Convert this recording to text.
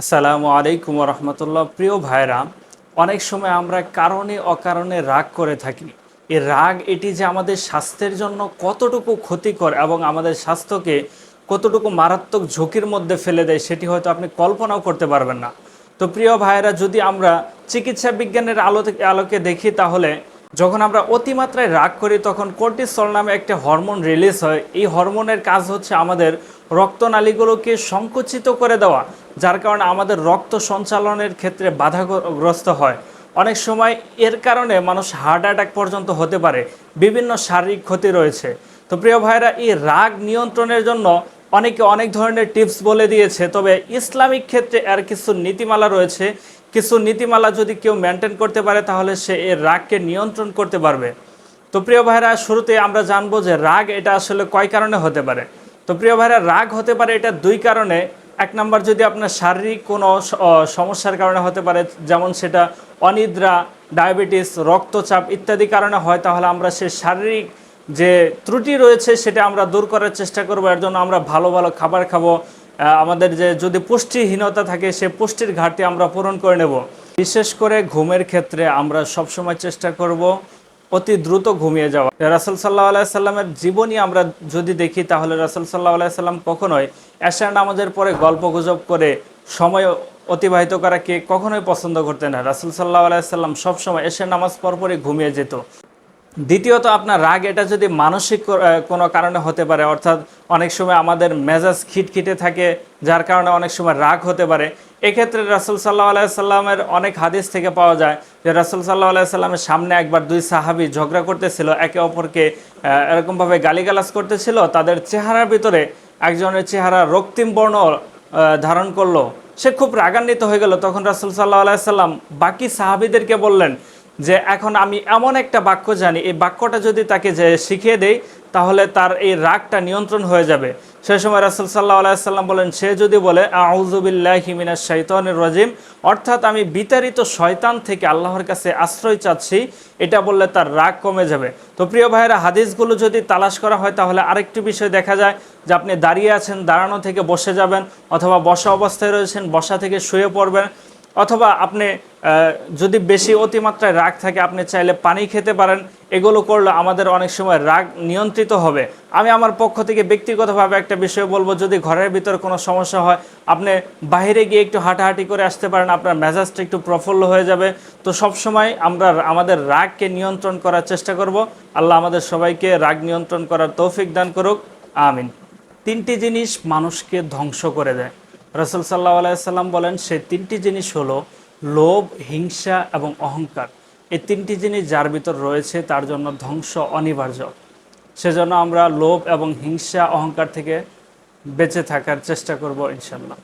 আসসালামু আলাইকুম রহমতুল্লাহ। প্রিয় ভাইরা, অনেক সময় আমরা কারণে অকারণে রাগ করে থাকি। এই রাগ, এটি যে আমাদের স্বাস্থ্যের জন্য কতটুকু ক্ষতিকর এবং আমাদের স্বাস্থ্যকে কতটুকু মারাত্মক ঝুঁকির মধ্যে ফেলে দেয়, সেটি হয়তো আপনি কল্পনাও করতে পারবেন না। তো প্রিয় ভাইয়েরা যদি আমরা চিকিৎসা বিজ্ঞানের আলো আলোকে দেখি, তাহলে যখন আমরা অতিমাত্রায় রাগ করি, তখন কর্টিসল নামে একটা হরমোন রিলিজ হয়। এই হরমোনের কাজ হচ্ছে আমাদের রক্তনালীগুলোকে সংকুচিত করে দেওয়া, যার কারণে আমাদের রক্ত সঞ্চালনের ক্ষেত্রে বাধাগ্রস্ত হয়। অনেক সময় এর কারণে মানুষ হার্ট অ্যাটাক পর্যন্ত হতে পারে, বিভিন্ন শারীরিক ক্ষতি রয়েছে। তো প্রিয় ভাইরা এই রাগ নিয়ন্ত্রণের জন্য অনেকে অনেক ধরনের টিপস বলে দিয়েছে, তবে ইসলামিক ক্ষেত্রে এর কিছু নীতিমালা রয়েছে। কিছু নীতিমালা যদি কেউ মেনটেন করতে পারে, তাহলে সে এর রাগকে নিয়ন্ত্রণ করতে পারবে। তো প্রিয় ভাইরা শুরুতে আমরা জানব যে রাগ এটা আসলে কয় কারণে হতে পারে। তো প্রিয় ভাইরা রাগ হতে পারে এটা দুই কারণে। এক নম্বর, যদি আপনার শারীরিক কোনো সমস্যার কারণে হতে পারে, যেমন সেটা অনিদ্রা, ডায়াবেটিস, রক্তচাপ ইত্যাদি কারণে হয়, তাহলে আমরা সে শারীরিক যে ত্রুটি রয়েছে, সেটা আমরা দূর করার চেষ্টা করব। এর জন্য আমরা ভালো ভালো খাবার খাব আমাদের যে যদি পুষ্টিহীনতা থাকে, সে পুষ্টির ঘাটতি আমরা পূরণ করে নেব। বিশেষ করে ঘুমের ক্ষেত্রে আমরা সবসময় চেষ্টা করব অতি দ্রুত ঘুমিয়ে যাওয়া। রাসুল সাল্লাহ আলাইসাল্লামের জীবনী আমরা যদি দেখি, তাহলে রাসুল সাল্লাহ আলাইসাল্লাম কখনোই এশার নামাজের পরে গল্প গুজব করে সময় অতিবাহিত করা কে কখনোই পছন্দ করতেন না। রাসুল সাল্লাহ আলাইসাল্লাম সবসময় এশার নামাজ পরপরই ঘুমিয়ে যেত। দ্বিতীয়ত আপনার রাগ, এটা যদি মানসিক কোনো কারণে হতে পারে, অর্থাৎ অনেক সময় আমাদের মেজাজ খিটখিটে থাকে, যার কারণে অনেক সময় রাগ হতে পারে, এক্ষেত্রে রাসুল সাল্লাহ আলাইসাল্লামের অনেক হাদিস থেকে পাওয়া যায় যে রাসুল সাল্লাহ আলাইসাল্লামের সামনে একবার দুই সাহাবি ঝগড়া করতেছিল, একে অপরকে এরকমভাবে গালিগালাজ করতেছিল, তাদের চেহারার ভিতরে একজনের চেহারা রক্তিম বর্ণ ধারণ করল, সে খুব রাগান্বিত হয়ে গেল। তখন রাসুল সাল্লাহ আলাইসাল্লাম বাকি সাহাবিদেরকে বললেন যে এখন আমি এমন একটা বাক্য জানি, এই বাক্যটা যদি তাকে যে শিখিয়ে দেই, তাহলে তার এই রাগটা নিয়ন্ত্রণ হয়ে যাবে। সেই সময় রাসুল সাল্লাহ আলাইসাল্লাম বলেন, সে যদি বলে আউজুবিল্লাহ হিমিনা শৈতানের রাজিম অর্থাৎ আমি বিতাড়িত শয়তান থেকে আল্লাহর কাছে আশ্রয় চাচ্ছি, এটা বললে তার রাগ কমে যাবে। তো প্রিয় ভাইয়েরা, হাদিসগুলো যদি তালাশ করা হয়, তাহলে আরেকটি বিষয় দেখা যায় যে আপনি দাঁড়িয়ে আছেন, দাঁড়ানো থেকে বসে যাবেন, অথবা বসা অবস্থায় রয়েছেন, বসা থেকে শুয়ে পড়বেন। অথবা আপনি যদি বেশি অতিমাত্রায় রাগ থাকে, আপনি চাইলে পানি খেতে পারেন। এগুলো করলে আমাদের অনেক সময় রাগ নিয়ন্ত্রিত হবে। আমি আমার পক্ষ থেকে ব্যক্তিগতভাবে একটা বিষয় বলব, যদি ঘরের ভিতর কোনো সমস্যা হয়, আপনি বাইরে গিয়ে একটু হাঁটাহাঁটি করে আসতে পারেন, আপনার মেজাজটা একটু প্রফুল্ল হয়ে যাবে। তো সব সময় আমরা আমাদের রাগকে নিয়ন্ত্রণ করার চেষ্টা করব। আল্লাহ আমাদের সবাইকে রাগ নিয়ন্ত্রণ করার তৌফিক দান করুক। আমিন। তিনটি জিনিস মানুষকে ধ্বংস করে দেয়। রসুল সাল্লাহ আলাইসাল্লাম বলেন, সেই তিনটি জিনিস হলো লোভ, হিংসা এবং অহংকার। এই তিনটি জিনিস যার ভিতর রয়েছে, তার জন্য ধ্বংস অনিবার্য। সেজন্য আমরা লোভ এবং হিংসা, অহংকার থেকে বেঁচে থাকার চেষ্টা করব ইনশাল্লাহ